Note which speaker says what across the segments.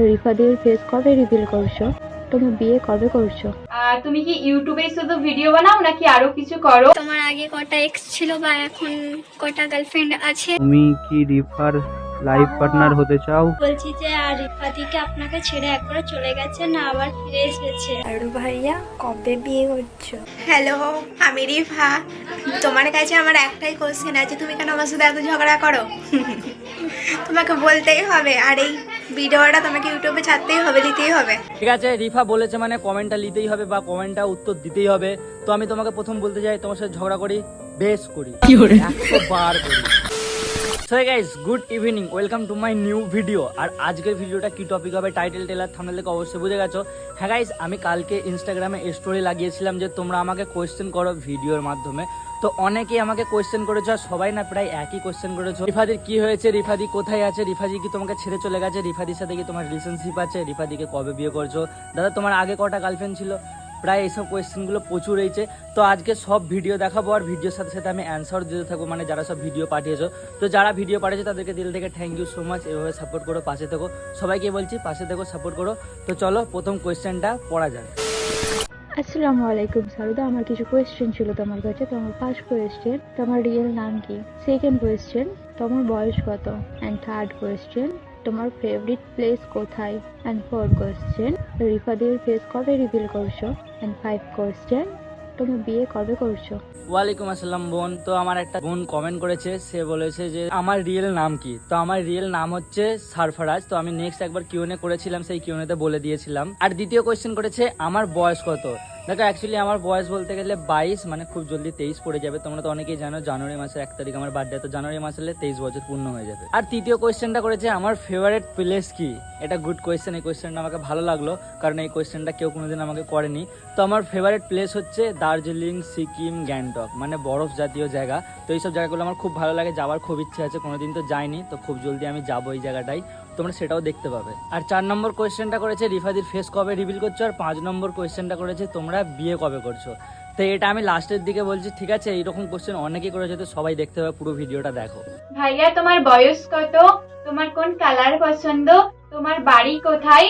Speaker 1: রিফাদের face কবে reveal করছ? তুমি বিয়ে কবে করছ?
Speaker 2: তুমি কি ইউটিউবে শুধু ভিডিও বানাও নাকি আরও কিছু করো?
Speaker 3: তোমার আগে কটা এক্স ছিল বা এখন কটা গার্লফ্রেন্ড আছে?
Speaker 4: তুমি কি রিফার লাইফ পার্টনার হতে চাও?
Speaker 3: বলছি যে আর রিফাদিকে আপনাকে ছেড়ে একবার চলে গেছে না আবার ফিরে এসেছে। আর ভাইয়া কবে বিয়ে করছ
Speaker 5: হ্যালো আমি রিফা। তোমার কাছে আমার একটাই কোশ্চেন আছে তুমি কেন আমার সাথে এত ঝগড়া করো? তোমাকে বলতেই হবে আর এই ভিডিওটা তোমাকে ইউটিউবে ছাড়তেই হবে দিতেই হবে।
Speaker 6: ঠিক আছে রিফা বলেছে মানে কমেন্টটা নিতেই হবে বা কমেন্টটা উত্তর দিতেই হবে। তো আমি তোমাকে প্রথম বলতে চাই তোমার সাথে ঝগড়া করি বেশ করি? একশো বার করি। So guys good evening welcome to my new video আর আজকের ভিডিওটা কি টপিক হবে? টাইটেল টেলার থামনেল থেকে অবশ্যই বুঝে গেছো। হ্যাঁ গাইস আমি কালকে ইনস্টাগ্রামে স্টোরি লাগিয়েছিলাম যে তোমরা আমাকে কোয়েশ্চেন করো ভিডিওর মাধ্যমে। তো অনেকেই আমাকে কোয়েশ্চেন করেছ আর সবাই না প্রায় একই কোয়েশ্চেন করেছ। রিফাদির কি হয়েছে? রিফাদি কোথায় আছে? রিফাদি কি তোমাকে ছেড়ে চলে গেছে? রিফাদির সাথে কি তোমার রিলেশনশিপ আছে? রিফাদিকে কবে বিয়ে করছ? দাদা, তোমার আগে কটা গার্লফ্রেন্ড ছিল? প্রায় এইসব কোয়েশ্চেনগুলো প্রচুর রয়েছে। তো আজকে সব ভিডিও দেখাবো আর ভিডিওর সাথে সাথে আমি অ্যান্সার দিতে থাকব মানে যারা সব ভিডিও পাঠিয়েছো। তো যারা ভিডিও পাঠিয়েছো, তাদেরকে দিল থেকে থ্যাংক ইউ সো মাচ এভাবে সাপোর্ট করো, পাশে থেকো। সবাইকে বলছি, পাশে থেকো সাপোর্ট করো। তো চলো, প্রথম কোয়েশ্চেনটা পড়া যাক।
Speaker 1: আসসালামু আলাইকুম, সারুদা। আমার কিছু কোয়েশ্চেন ছিল তোমার কাছে। তোমার ফার্স্ট কোয়েশ্চেন তোমার রিয়েল নাম কি? সেকেন্ড কোয়েশ্চেন তোমার বয়স কত? অ্যান্ড থার্ড কোয়েশ্চেন তোমার ফেভারিট প্লেস কোথায়? অ্যান্ড ফোর কোয়েশ্চেন রিফাদের ফেস কবে রিভিল করছ? অ্যান্ড ফাইভ কোয়েশ্চেন তুমি বিয়ে কবে করছ?
Speaker 6: ওয়ালাইকুম আসসালাম বোন। তো আমার একটা বোন কমেন্ট করেছে, সে বলেছে যে, আমার রিয়েল নাম কি? তো আমার রিয়েল নাম হচ্ছে সারফারাজ। তো আমি নেক্সট একবার কিউনে করেছিলাম, সেই কিউনেতে বলে দিয়েছিলাম। আর দ্বিতীয় কোয়েশ্চেন করেছে, আমার বয়স কত? দেখো অ্যাকচুয়ালি আমার বয়স বলতে গেলে বাইশ মানে খুব জলদি তেইশ পড়ে যাবে। তোমরা তো অনেকেই জানো, জানুয়ারি মাসের এক তারিখ আমার বার্থডে তো জানুয়ারি মাসে হলে তেইশ বছর পূর্ণ হয়ে যাবে। আর তৃতীয় কোয়েশ্চেনটা করেছে, আমার ফেভারিট প্লেস কি? এটা গুড কোয়েশ্চেন এই কোয়েশ্চেনটা আমাকে ভালো লাগল, কারণ এই কোয়েশ্চেনটা কেউ কোনোদিন আমাকে করেনি। তো আমার ফেভারিট প্লেস হচ্ছে দার্জিলিং, সিকিম, গ্যাংটক মানে বরফ জাতীয় জায়গা। তো এইসব জায়গাগুলো আমার খুব ভালো লাগে, যাওয়ার খুব ইচ্ছে আছে, কোনোদিন তো যাইনি, তো খুব জলদি আমি যাব এই জায়গাটাই তোমরা সেটাও দেখতে পাবে। আর চার নম্বর কোয়েশ্চেনটা করেছে রিফাদির ফেস কবে রিভিল করছ? আর পাঁচ নম্বর কোয়েশ্চেনটা করেছে তোমরা বিয়ে কবে করছ? তো এটা আমি লাস্টের দিকে বলছি, ঠিক আছে? এইরকম কোয়েশ্চেন অনেকেই করেছে, তো সবাই দেখতে হবে পুরো ভিডিওটা দেখো।
Speaker 2: ভাইয়া, তোমার বয়স কত? তোমার কোন কালার পছন্দ? তোমার বাড়ি কোথায়?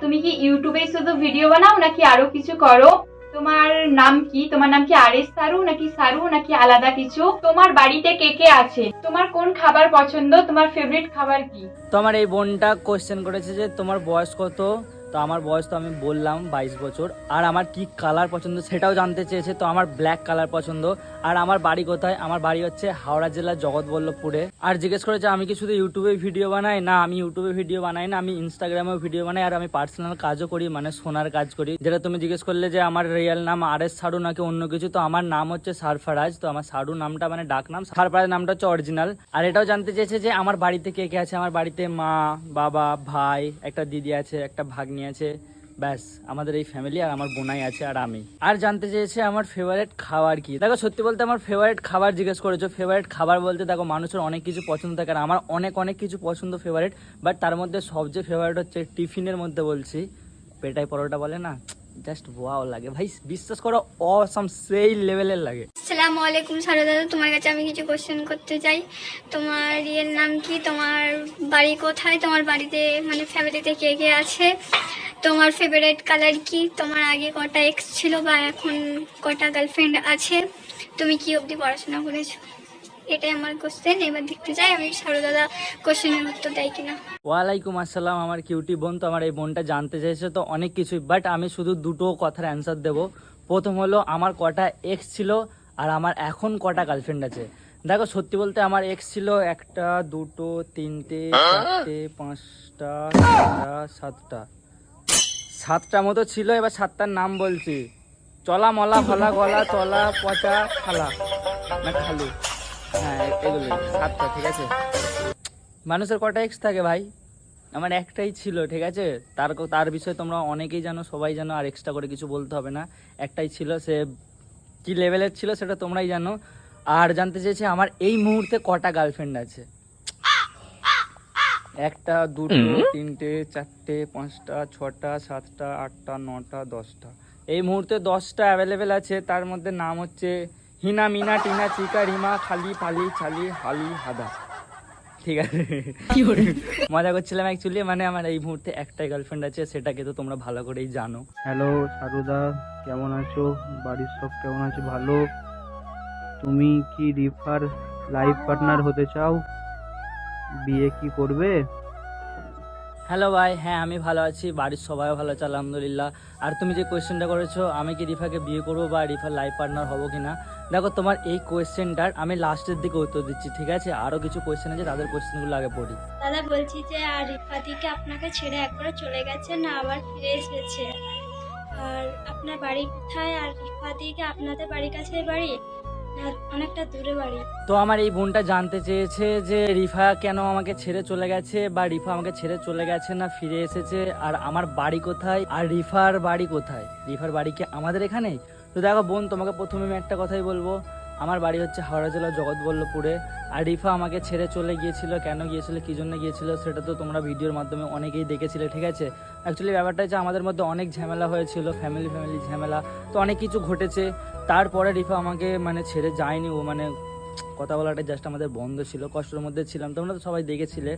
Speaker 2: তুমি কি ইউটিউবে শুধু ভিডিও বানাও নাকি আরও কিছু করো? তোমার নাম কি? তোমার নাম কি আরেস সারু নাকি সারু নাকি আলাদা কিছু? তোমার বাড়িতে কে কে আছে? তোমার কোন খাবার পছন্দ? তোমার ফেভারিট খাবার কি?
Speaker 6: তোমার এই বোনটা কোয়েশ্চেন করেছে যে তোমার বয়স কত? তো আমার বয়স তো আমি বললাম বাইশ বছর। আর আমার কি কালার পছন্দ সেটাও জানতে চেয়েছে, তো আমার ব্ল্যাক কালার পছন্দ। আর আমার বাড়ি কোথায়? আমার বাড়ি হচ্ছে হাওড়া জেলার জগৎবল্লভপুরে। আর জিজ্ঞেস করেছে আমি কি শুধু ইউটিউবে ভিডিও বানাই? না, আমি ইউটিউবে ভিডিও বানাই না, আমি ইনস্টাগ্রামেও ভিডিও বানাই, আর আমি পার্সোনাল কাজও করি মানে সোনার কাজ করি। যেটা তুমি জিজ্ঞেস করলে যে আমার রিয়েল নাম আর এস সারু নাকি অন্য কিছু, তো আমার নাম হচ্ছে সারফারাজ, তো আমার সারু নামটা মানে ডাক নাম সারফারাজ নামটা হচ্ছে অরিজিনাল আর এটাও জানতে চেয়েছে যে আমার বাড়িতে কে কে আছে? আমার বাড়িতে মা, বাবা, ভাই, একটা দিদি আছে, একটা ভাগ্নি আছে। ব্যাস, আমাদের এই ফ্যামিলি আর আমার বোনাই আছে আর আমি। আর জানতে চেয়েছে আমার ফেভারিট খাবার কি? দেখো, সত্যি বলতে আমার ফেভারিট খাবার জিজ্ঞেস করেছ। ফেভারিট খাবার বলতে, দেখো, মানুষের অনেক কিছু পছন্দ থাকে আর আমার অনেক অনেক কিছু পছন্দ ফেভারিট বাট তার মধ্যে সবচেয়ে ফেভারিট হচ্ছে টিফিনের মধ্যে বলছি। পেটাই পরোটা বলে না? জাস্ট ওয়াও লাগে। ভাই, বিশ্বাস করো অসাম সেই লেভেলের লাগে।
Speaker 3: আসসালামু আলাইকুম সারদা, তোমার কাছে আমি কিছু কোশ্চেন করতে চাই। তোমার রিয়েল নাম কি? তোমার বাড়ি কোথায়? তোমার বাড়িতে মানে ফ্যামিলিতে কে কে আছে? তোমার ফেভারিট কালার কি? তোমার আগে কটা এক্স ছিল বা এখন কটা গার্লফ্রেন্ড আছে? তুমি কি অবধি পড়াশোনা করেছ? এটাই আমার কোশ্চেন এবার দেখতে চাই আমি সারদা দাদা কোশ্চেনের উত্তর দেয় কিনা।
Speaker 6: ওয়ালাইকুম আসসালাম, আমার কিউটি বোন, তো আমার এই বোনটা জানতে চাইছে তো অনেক কিছুই বাট আমি শুধু দুটো কথার অ্যান্সার দেব। প্রথম হলো, আমার কটা এক্স ছিল আর আমার এখন কটা গার্লফ্রেন্ড আছে। দেখো, সত্যি বলতে আমার এক্স ছিল একটা, দুটো, তিনটে, চারটে, পাঁচটা ছটা সাতটা। সাতটা মতো ছিল, এবার সাতটার নাম বলছি। চলা মলা ফলা গলা, তলা, পচা, খালা। না, খালু। হ্যাঁ এগুলো সাতটা ঠিক আছে? মানুষের কটা এক্স থাকে ভাই? আমার একটাই ছিল ঠিক আছে? তার তার বিষয়ে তোমরা অনেকেই জানো সবাই জানো আর এক্সট্রা করে কিছু বলতে হবে না। একটাই ছিল সে কি লেভেলের ছিল সেটা তোমরাই জানো। আর জানতে চেয়েছি আমার এই মুহূর্তে কটা গার্লফ্রেন্ড আছে? একটা দুটো তিনটে চারটে পাঁচটা ছটা সাতটা আটটা নটা দশটা। এই মুহূর্তে দশটা অ্যাভেলেবেল আছে তার মধ্যে নাম হচ্ছে হিনা মিনা টিনা চিকা রিমা খালি ফালি চালি হালি হাদা। ঠিক আছে? মজা করছিলাম অ্যাকচুয়ালি মানে আমার এই মুহূর্তে একটাই গার্লফ্রেন্ড আছে সেটাকে তো তোমরা ভালো করেই জানো।
Speaker 4: হ্যালো সারুদা কেমন আছো? বাড়ির সব কেমন আছে? ভালো? তুমি কি রিফার লাইফ পার্টনার হতে চাও? বিয়ে কি করবে?
Speaker 6: হ্যালো ভাই হ্যাঁ আমি ভালো আছি, বাড়ির সবাই ভালো আছে, আলহামদুলিল্লাহ। আর তুমি যে কোয়েশ্চেনটা করেছ, আমি কি রিফাকে বিয়ে করব বা রিফার লাইফ পার্টনার হব কি না দেখো, তোমার এই কোয়েশ্চেনটার আমি লাস্টের দিকে উত্তর দিচ্ছি, ঠিক আছে? আরও কিছু কোয়েশ্চেন আছে, তাদের কোয়েশ্চেনগুলো আগে পড়ি।
Speaker 3: দাদা, বলছি যে আর রিফাদিকে আপনাকে ছেড়ে একবার চলে গেছে, না আবার ফিরে এসেছে? আর আপনার বাড়ি কোথায়? আর রিফাদিকে আপনাদের বাড়ির কাছে বাড়ি? অনেকটা দূরে বাড়ি।
Speaker 6: তো আমার এই বোনটা জানতে চেয়েছে যে রিফা কেন আমাকে ছেড়ে চলে গেছে বা রিফা আমাকে ছেড়ে চলে গেছে না ফিরে এসেছে? আর আমার বাড়ি কোথায়? আর রিফার বাড়ি কোথায়? রিফার বাড়ি কি আমাদের এখানেই তো দেখো বোন, তোমাকে প্রথমে আমি একটা কথাই বলব। আমার বাড়ি হচ্ছে হাওড়া জেলার জগৎবল্লভপুরে। আর রিফা আমাকে ছেড়ে চলে গিয়েছিল, কেন গিয়েছিল, কী জন্য গিয়েছিল সেটা তো তোমরা ভিডিওর মাধ্যমে অনেকেই দেখেছিলে, ঠিক আছে? অ্যাকচুয়ালি ব্যাপারটা হচ্ছে আমাদের মধ্যে অনেক ঝামেলা হয়েছিল ফ্যামিলি ফ্যামিলি ঝামেলা, তো অনেক কিছু ঘটেছে। তারপরে রিফা আমাকে মানে ছেড়ে যায়নি, ও মানে কথা বলাটা জাস্ট আমাদের বন্ধ ছিল, কষ্টের মধ্যে ছিলাম, তোমরা তো সবাই দেখেছিলে।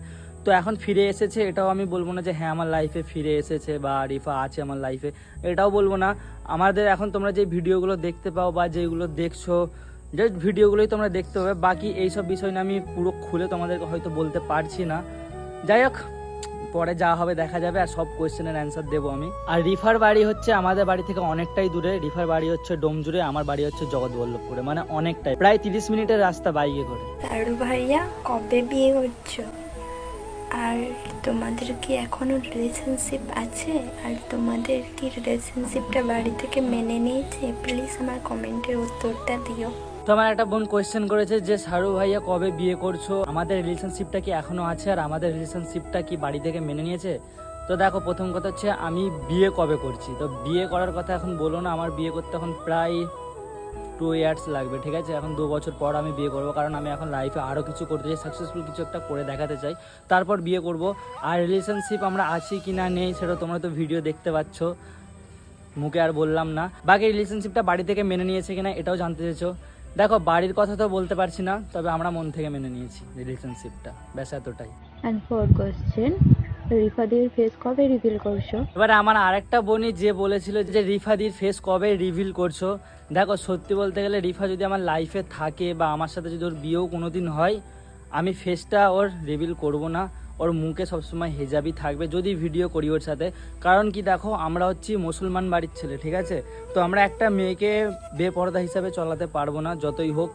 Speaker 6: তো এখন ফিরে এসেছে, এটাও আমি বলব না যে হ্যাঁ আমার লাইফে ফিরে এসেছে বা রিফা আছে আমার লাইফে এটাও বলব না। আমাদের এখন তোমরা যে ভিডিওগুলো দেখতে পাও বা যেগুলো দেখছ জাস্ট ভিডিওগুলোই তোমরা দেখতে পাবে। বাকি এইসব বিষয় নিয়ে আমি পুরো খুলে তোমাদেরকে হয়তো বলতে পারছি না। যাই হোক পরে যা হবে দেখা যাবে আর সব কোয়েশ্চেনের অ্যান্সার দেবো আমি। আর রিফার বাড়ি হচ্ছে আমাদের বাড়ি থেকে অনেকটাই দূরে। রিফার বাড়ি হচ্ছে ডোমজুড়ে আমার বাড়ি হচ্ছে জগৎবল্লভপুরে মানে অনেকটাই প্রায় তিরিশ মিনিটের রাস্তা বাইকে করে।
Speaker 7: তারু ভাইয়া কবে বিয়ে করছ? আর তোমাদের কি এখনও রিলেশনশিপ আছে? আর তোমাদের কি রিলেশনশিপটা বাড়ি থেকে মেনে নিয়েছে? প্লিজ আমার কমেন্টের উত্তরটা দিও।
Speaker 6: তো আমার একটা বোন কোয়েশ্চেন করেছে যে, সারু ভাইয়া কবে বিয়ে করছ? আমাদের রিলেশনশিপটা কি এখনও আছে? আর আমাদের রিলেশনশিপটা কি বাড়ি থেকে মেনে নিয়েছে? তো দেখো, প্রথম কথা হচ্ছে আমি বিয়ে কবে করছি? তো বিয়ে করার কথা এখন বলো না, আমার বিয়ে করতে এখন প্রায় টু ইয়ার্স লাগবে, ঠিক আছে? এখন দু বছর পর আমি বিয়ে করব, কারণ আমি এখন লাইফে আরও কিছু করতে চাই সাকসেসফুল কিছু একটা করে দেখাতে চাই। তারপর বিয়ে করব। আর রিলেশনশিপ আমরা আছি কি না নেই, সেটা তোমরা তো ভিডিও দেখতে পাচ্ছ। মুখে আর বললাম না। বাকি রিলেশনশিপটা বাড়ি থেকে মেনে নিয়েছে কিনা, এটাও জানতে চেয়েছো। দেখো বাড়ির কথা তো বলতে পারছি না তবে আমরা মন থেকে মেনে নিয়েছি রিলেশনশিপটা ব্যাস এতটাই।
Speaker 1: অ্যান্ড ফোর কোয়েশ্চেন রিফাদির ফেস কবে রিভিল করছ?
Speaker 6: এবারে আমার আরেকটা বোনই যে বলেছিল যে রিফাদির ফেস কবে রিভিল করছ? দেখো সত্যি বলতে গেলে রিফা যদি আমার লাইফে থাকে বা আমার সাথে যদি ওর বিয়েও কোনো দিন হয় আমি ফেসটা ওর রিভিল করব না। ওর মুখে সবসময় হেজাবি থাকবে, যদি ভিডিও করি ওর সাথে। কারণ কি দেখো, আমরা হচ্ছি মুসলমান বাড়ির ছেলে, ঠিক আছে? তো আমরা একটা মেয়েকে বেপর্দা হিসাবে চলাতে পারব না, যতই হোক।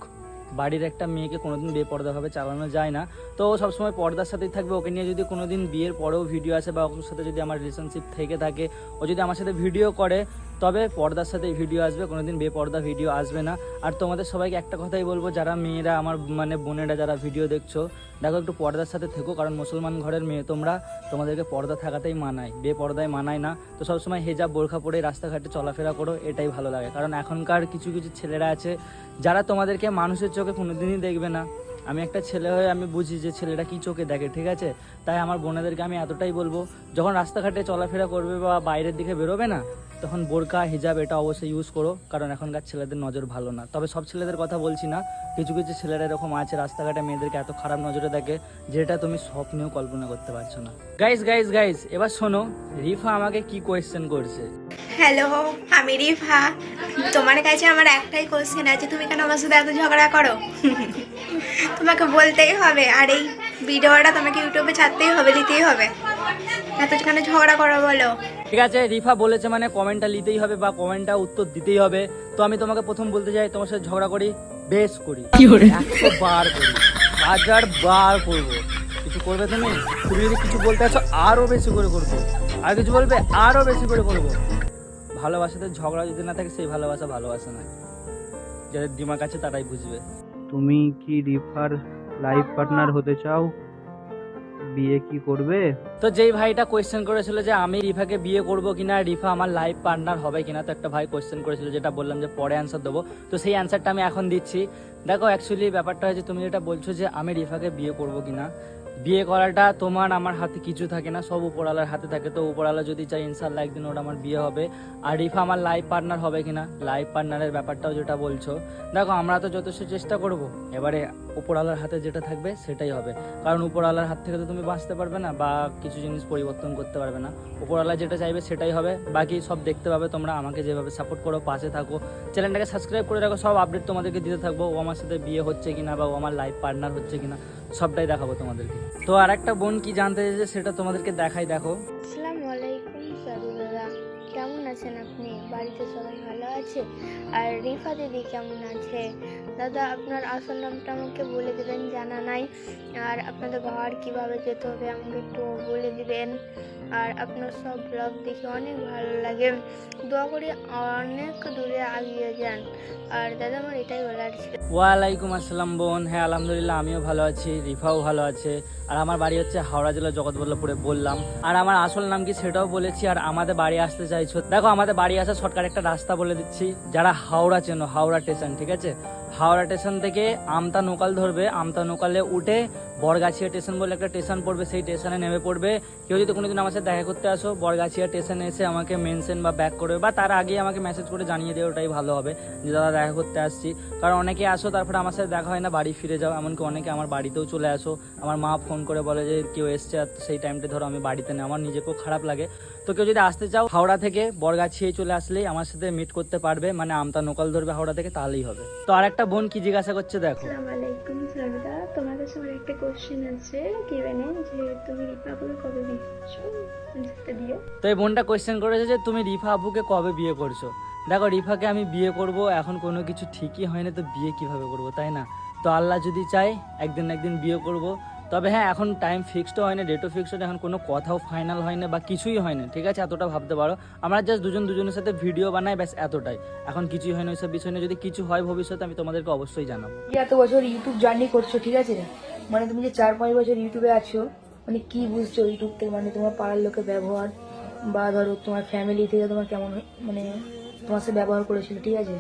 Speaker 6: বাড়ির একটা মেয়েকে কোনোদিন বেপর্দাভাবে চালানো যায় না। তো ও সবসময় পর্দার সাথেই থাকবে। ওকে নিয়ে যদি কোনোদিন বিয়ের পরেও ভিডিও আসে বা ওর সাথে যদি আমার রিলেশনশিপ থেকে থাকে, ও যদি আমার সাথে ভিডিও করে তবে পর্দার সাথে ভিডিও আসবে, কোনোদিন বেপর্দা ভিডিও আসবে না। আর তোমাদের সবাইকে একটা কথাই বলব, যারা মেয়েরা, আমার মানে বোনেরা যারা ভিডিও দেখছ, দেখো একটু পর্দার সাথে থেকো, কারণ মুসলমান ঘরের মেয়ে তোমরা, তোমাদেরকে পর্দা থাকাতেই মানায়, বেপর্দায় মানায় না। তো সবসময় হেজাব, বোরখা পরে রাস্তাঘাটে চলাফেরা করো, এটাই ভালো লাগে। কারণ এখনকার কিছু কিছু ছেলেরা আছে, যারা তোমাদেরকে মানুষের চোখে কোনোদিনই দেখবে না। আমি একটা ছেলে হয়ে আমি বুঝি যে ছেলেটা কি চোখে দেখে, ঠিক আছে? তাই আমার বোনেদেরকে আমি এতটাই বলব, যখন রাস্তাঘাটে চলাফেরা করবে বা বাইরের দিকে বেরোবে না, তখন বোরকা, হিজাব এটা অবশ্যই ইউজ করো, কারণ এখনকার ছেলেদের নজর ভালো না। তবে সব ছেলেদের কথা বলছি না, কিছু কিছু ছেলেরা এরকম আছে রাস্তাঘাটে মেয়েদেরকে এত খারাপ নজরে দেখে, যেটা তুমি স্বপ্নেও কল্পনা করতে পারছ না। গাইস গাইস গাইস এবার শোনো, রিফা আমাকে কি কোয়েশ্চেন করছে?
Speaker 5: হ্যালো আমি রিফা। তোমার কাছে আমার একটাই কোয়েশ্চেন আছে, তুমি কেন আমার সাথে এত ঝগড়া করো? তোমাকে বলতেই হবে আর এই ভিডিওটা তোমাকে ইউটিউবে ছাড়তেই হবে দিতেই হবে। এত কেন ঝগড়া করো বলো।
Speaker 6: ঠিক আছে রিফা বলেছে মানে কমেন্টটা নিতেই হবে বা কমেন্টটা উত্তর দিতেই হবে। তো আমি তোমাকে প্রথম বলতে চাই তোমার সাথে ঝগড়া করি বেশ করি। একশো বার করি হাজার বার করব। কিছু করবে তুমি? তুমি যদি কিছু বলতে আছো আরও বেশি করে করব। আর কিছু বলবে আরও বেশি করে করব। ভালোবাসাতে ঝগড়া যদি না থাকে সেই ভালোবাসা ভালোবাসা না যাদের দিমাগ আছে তারাই বুঝবে।
Speaker 4: তুমি কি রিফার লাইফ পার্টনার হতে চাও? বিয়ে কি করবে?
Speaker 6: তো যেই ভাইটা কোয়েশ্চেন করেছিল যে আমি রিফাকে বিয়ে করব কিনা, রিফা আমার লাইফ পার্টনার হবে কিনা, তো একটা ভাই কোয়েশ্চেন করেছিল যেটা বললাম যে পরে অ্যান্সার দেবো। তো সেই অ্যান্সারটা আমি এখন দিচ্ছি। দেখো অ্যাকচুয়ালি ব্যাপারটা হচ্ছে তুমি যেটা বলছো যে আমি রিফাকে বিয়ে করব কিনা, বিয়ে করাটা তোমার আমার হাতে কিছু থাকে না, সব উপরওয়ালার হাতে থাকে। তো উপরওয়ালা যদি চাই ইনশাল্লাহ একদিন ওটা আমার বিয়ে হবে। আর রিফা আমার লাইফ পার্টনার হবে কিনা লাইফ পার্টনারের ব্যাপারটাও যেটা বলছো। দেখো, আমরা তো যথেষ্ট চেষ্টা করব। এবারে উপরওয়ালার হাতে যেটা থাকবে, সেটাই হবে। কারণ উপরওয়ালার হাত থেকে তো তুমি বাঁচতে পারবে না, বা কিছু জিনিস পরিবর্তন করতে পারবে না। উপরওয়ালা যেটা চাইবে সেটাই হবে। বাকি সব দেখতে পাবে তোমরা। আমাকে যেভাবে সাপোর্ট করো, পাশে থাকো। চ্যানেলটাকে সাবস্ক্রাইব করে রাখো। সব আপডেট তোমাদেরকে দিতে থাকব। ও আমার সাথে বিয়ে হচ্ছে কিনা বা ও আমার লাইফ পার্টনার হচ্ছে কিনা, সবটাই দেখাবো তোমাদেরকে। তো আর একটা বোন কি জানতে চাইছে সেটা তোমাদেরকে দেখাই, দেখো।
Speaker 7: আসসালামু আলাইকুম কেমন আছেন আপনি? বাড়িতে সবাই ভালো আছে? আর রিফা দিদি কেমন আছে? দাদা, আপনার আসল নামটা আমাকে বলে দেবেন, জানা নাই। আর আপনাদের ঘর কীভাবে যেতে হবে আমাকে একটু বলে দিবেন। আর আপনার সব ব্লগ দেখে অনেক ভালো লাগে। দোয়া করি অনেক দূরে আগিয়ে যান। আর দাদা আমার এটাই বলার ছিল।
Speaker 6: ওয়ালাইকুম আসসালাম বোন। হ্যাঁ আলহামদুলিল্লাহ, আমিও ভালো আছি, রিফাও ভালো আছে। আর আমার বাড়ি হচ্ছে হাওড়া জেলার জগৎবল্লভপুরে বললাম। আর আমার আসল নাম কি সেটাও বলেছি। আর আমাদের বাড়ি আসতে চাইছো, দেখো আমাদের বাড়ি আসার শর্টকাট একটা রাস্তা বলে দিচ্ছি যারা হাওড়া চেনো হাওড়া স্টেশন ঠিক আছে? হাওড়া স্টেশন থেকে আমতা নোকাল ধরবে, আমতা নোকালে উঠে বরগাছিয়া স্টেশন বলে একটা স্টেশন পড়বে, সেই স্টেশনে নেমে পড়বে। কেউ যদি কোনোদিন আমার সাথে দেখা করতে আসো, বরগাছিয়া স্টেশনে এসে আমাকে মেনশন বা ব্যাক করবে বা তার আগেই আমাকে মেসেজ করে জানিয়ে দেবে, ওটাই ভালো হবে যে, দাদা, দেখা করতে আসছি। কারণ অনেকে আসো, তারপরে আমার সাথে দেখা হয় না, বাড়ি ফিরে যাও, এমনকি অনেকে আমার বাড়িতেও চলে আসো। আমার মা ফোন করে বলে যে, কেউ এসছে, আর সেই টাইমটা ধরো, আমি বাড়িতে নেই। আমার নিজেকেও খারাপ লাগে। তো কেউ যদি আসতে চাও, হাওড়া থেকে বরগাছিয়ে চলে আসলেই আমার সাথে মিট করতে পারবে মানে আমতা নোকাল ধরবে হাওড়া থেকে, তাহলেই হবে। তো আর একটা বোন কি জিজ্ঞাসা করছে দেখো।
Speaker 8: আলাইকুম সারদা। তোমার কাছে আমার একটা কোশ্চেন আছে। কীভাবে যে তুমি রিপাবলিক কবে দিচ্ছ আনসারটা দিও।
Speaker 6: তো এই বোনটা কোয়েশ্চেন করেছে যে তুমি রিফা আব্বুকে কবে বিয়ে করছ? দেখো রিফাকে আমি বিয়ে করব এখন কোনো কিছু ঠিকই হয়নি তো বিয়ে কীভাবে করব তাই না? তো আল্লাহ যদি চায় একদিন না একদিন বিয়ে করব। তবে হ্যাঁ এখন টাইম ফিক্সডও হয় না ডেটও ফিক্সড এখন কোনো কথাও ফাইনাল হয় না বা কিছুই হয় না ঠিক আছে? এতটা ভাবতে পারো। আমরা জাস্ট দুজন দুজনের সাথে ভিডিও বানাই, ব্যাস এতটাই। এখন কিছুই হয় না ওইসব বিষয় নিয়ে যদি কিছু হয় ভবিষ্যতে, আমি তোমাদেরকে অবশ্যই জানাব।
Speaker 9: এত বছর ইউটিউব জার্নি করছ, ঠিক আছে? মানে তুমি যে চার পাঁচ বছর ইউটিউবে আছো মানে কি বুঝছ ইউটিউব থেকে মানে তোমার পাড়ার লোকের ব্যবহার বা ধরো তোমার ফ্যামিলি থেকে তোমার কেমন মানে তোমার সাথে ব্যবহার করেছিল, ঠিক আছে?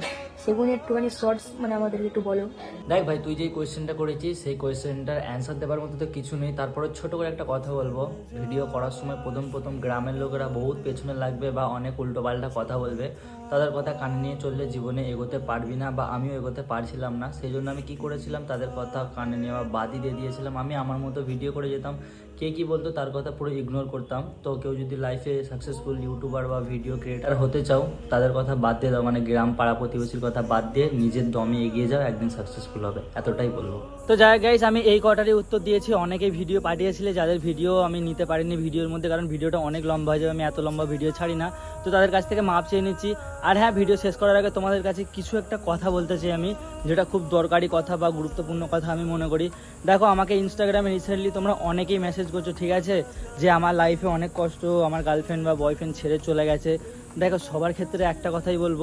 Speaker 9: সেগুলো একটুখানি শর্টস মানে আমাদেরকে একটু বলো।
Speaker 6: দেখ ভাই, তুই যে কোয়েশ্চেনটা করেছিস, সেই কোয়েশ্চেনটার অ্যান্সার দেওয়ার মতো তো কিছু নেই। তারপরে ছোট করে একটা কথা বলব। ভিডিও করার সময় প্রথম প্রথম গ্রামের লোকেরা বহুত পেছনে লাগবে বা অনেক উল্টোপাল্টা কথা বলবে। তাদের কথা কানে নিয়ে চললে জীবনে এগোতে পারবি না বা আমিও এগোতে পারছিলাম না। সেই জন্য আমি কি করেছিলাম? তাদের কথা কানে নেওয়া বাদই দিয়ে দিয়েছিলাম। আমি আমার মতো ভিডিও করে যেতাম। কে কি বলতো, তার কথা পুরো ইগনোর করতাম। তো কেউ যদি লাইফে সাকসেসফুল ইউটিউবার বা ভিডিও ক্রিয়েটার হতে চাও, তাদের কথা বাদ দিয়ে দাও। মানে গ্রাম পাড়া প্রতিবেশীর কথা বাদ দিয়ে নিজের দমে এগিয়ে যাও, একদিন সাকসেসফুল হবে। এতটাই বলব। তো যাই গাইস আমি এই কটারই উত্তর দিয়েছি। অনেকে ভিডিও পাঠিয়েছিলে, যাদের ভিডিও আমি নিতে পারিনি ভিডিওর মধ্যে, কারণ ভিডিওটা অনেক লম্বা হয়ে যাবে, আমি এত লম্বা ভিডিও ছাড়ি না। তো তাদের কাছ থেকে মাপ চেয়ে নিচ্ছি। আর হ্যাঁ ভিডিও শেষ করার আগে তোমাদের কাছে কিছু একটা কথা বলতে চাই আমি, যেটা খুব দরকারি কথা বা গুরুত্বপূর্ণ কথা আমি মনে করি। দেখো, আমাকে ইনস্টাগ্রামে রিসেন্টলি তোমরা অনেকেই মেসেজ করছ, ঠিক আছে? যে আমার লাইফে অনেক কষ্ট, আমার গার্লফ্রেন্ড বা বয়ফ্রেন্ড ছেড়ে চলে গেছে। দেখো, সবার ক্ষেত্রে একটা কথাই বলব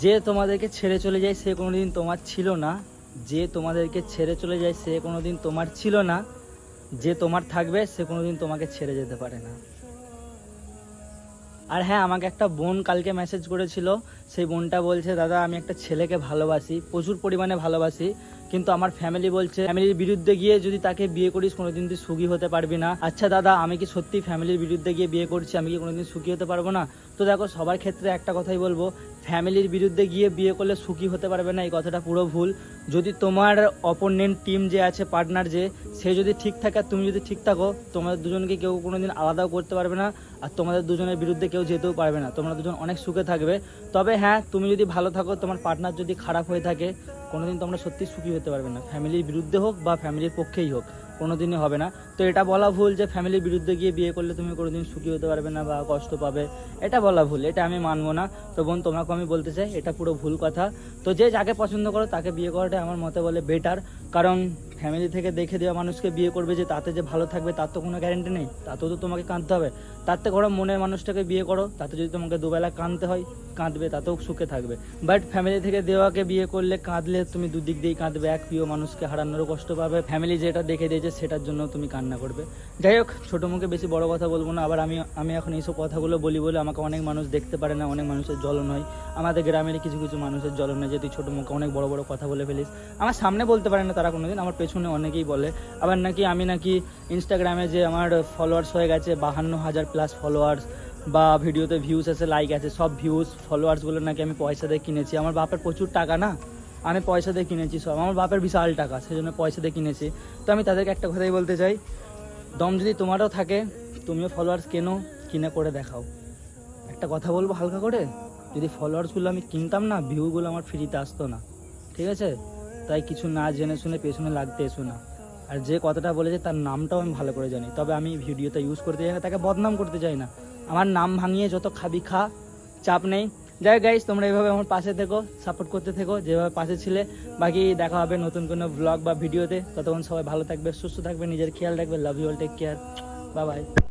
Speaker 6: যে তোমাদেরকে ছেড়ে চলে যায় সে কোনো দিন তোমার ছিল না। যে তোমাদেরকে ছেড়ে চলে যায় সে কোনো দিন তোমার ছিল না। যে তোমার থাকবে সে কোনো দিন তোমাকে ছেড়ে যেতে পারে না। আর হ্যাঁ আমাকে একটা বোন কালকে মেসেজ করেছিল। সেই বোনটা বলছে, দাদা, আমি একটা ছেলেকে ভালোবাসি, প্রচুর পরিমাণে ভালোবাসি। কিন্তু আমার ফ্যামিলি বলছে ফ্যামিলির বিরুদ্ধে গিয়ে যদি তাকে বিয়ে করিস, কোনোদিন তুই সুখী হতে পারবি না। আচ্ছা দাদা, আমি কি সত্যি ফ্যামিলির বিরুদ্ধে গিয়ে বিয়ে করছি? আমি কি কোনোদিন সুখী হতে পারব না? তো দেখো, সবার ক্ষেত্রে একটা কথাই বলব ফ্যামিলির বিরুদ্ধে গিয়ে বিয়ে করলে সুখী হতে পারবে না, এই কথাটা পুরো ভুল। যদি তোমার অপোনেন্ট টিম যে আছে পার্টনার যে, সে যদি ঠিক থাকে, আর তুমি যদি ঠিক থাকো, তোমাদের দুজনকে কেউ কোনোদিন আলাদাও করতে পারবে না, আর তোমাদের দুজনের বিরুদ্ধে কেউ যেতেও পারবে না। তোমরা দুজন অনেক সুখে থাকবে। তবে হ্যাঁ তুমি যদি ভালো থাকো, তোমার পার্টনার যদি খারাপ হয়ে থাকে কোনোদিন তোমরা সত্যি সুখী হতে পারবে না। ফ্যামিলির বিরুদ্ধে হোক বা ফ্যামিলির পক্ষেই হোক, কোনোদিনই হবে না। তো এটা বলা ভুল যে ফ্যামিলির বিরুদ্ধে গিয়ে বিয়ে করলে তুমি কোনোদিন সুখী হতে পারবে না বা কষ্ট পাবে। এটা বলা ভুল, এটা আমি মানবো না। তো বোন তোমাকে আমি বলতে চাই, এটা পুরো ভুল কথা। তো যে যাকে পছন্দ করো, তাকে বিয়ে করাটা আমার মতে বলে বেটার কারণ ফ্যামিলি থেকে দেখে দেওয়া মানুষকে বিয়ে করবে যে তাতে যে ভালো থাকবে, তার তো কোনো গ্যারেন্টি নেই। তাতেও তো তোমাকে কাঁদতে হবে। তার থেকে ওরা মনের মানুষটাকে বিয়ে করো, তাতে যদি তোমাকে দুবেলা কাঁদতে হয়, কাঁদবে, তাতেও সুখে থাকবে। বাট ফ্যামিলি থেকে দেওয়াকে বিয়ে করলে কাঁদলে তুমি দুদিক দিয়েই কাঁদবে, এক প্রিয় মানুষকে হারানোরও কষ্ট পাবে। ফ্যামিলি যেটা দেখে দিয়েছে, সেটার জন্য তুমি কান্না করবে। যাই হোক, ছোটো মুখে বেশি বড় কথা বলব না, আবার আমি আমি এখন এইসব কথাগুলো বলি বলে আমাকে অনেক মানুষ দেখতে পারে না, অনেক মানুষের জ্বলন হয় আমাদের গ্রামের কিছু কিছু মানুষের জ্বলন হয় যে তুই ছোটো মুখে অনেক বড় বড় কথা বলে ফেলিস। আমার সামনে বলতে পারে না তারা কোনোদিন, আমার পেছনে অনেকেই বলে। আবার নাকি আমি নাকি ইনস্টাগ্রামে যে আমার ফলোয়ার্স হয়ে গেছে, বাহান্ন হাজার প্লাস ফলোয়ার্স বা ভিডিওতে ভিউজ আছে লাইক আছে, সব ভিউজ ফলোয়ার্সগুলো নাকি আমি পয়সা দিয়ে কিনেছি। আমার বাপের প্রচুর টাকা না? আমি পয়সা দিয়ে কিনেছি সব। আমার বাপের বিশাল টাকা সেই জন্য পয়সা দিয়ে কিনেছি। তো আমি তাদেরকে একটা কথাই বলতে চাই, দম যদি তোমারও থাকে, তুমিও ফলোয়ার্স কেনো, কিনে করে দেখাও। একটা কথা বলব হালকা করে, যদি ফলোয়ার্সগুলো আমি কিনতাম না ভিউগুলো আমার ফ্রিতে আসতো না। ঠিক আছে? তাই কিছু না জেনে শুনে পেছনে লাগতে এসো না। আর যে কথাটা বলেছে তার নামটাও আমি ভালো করে জানি। তবে আমি ভিডিওতে ইউজ করতে চাই না, তাকে বদনাম করতে চাই না। আমার নাম ভাঙিয়ে যত খাবি খা, চাপ নেই। যাই গাইস তোমরা এইভাবে আমার পাশে থেকো সাপোর্ট করতে থেকো, যেভাবে পাশে ছিলে। বাকি দেখা হবে নতুন কোনো ব্লগ বা ভিডিওতে। ততক্ষণ সবাই ভালো থাকবে, সুস্থ থাকবে, নিজের খেয়াল রাখবে love you all take care Babai bye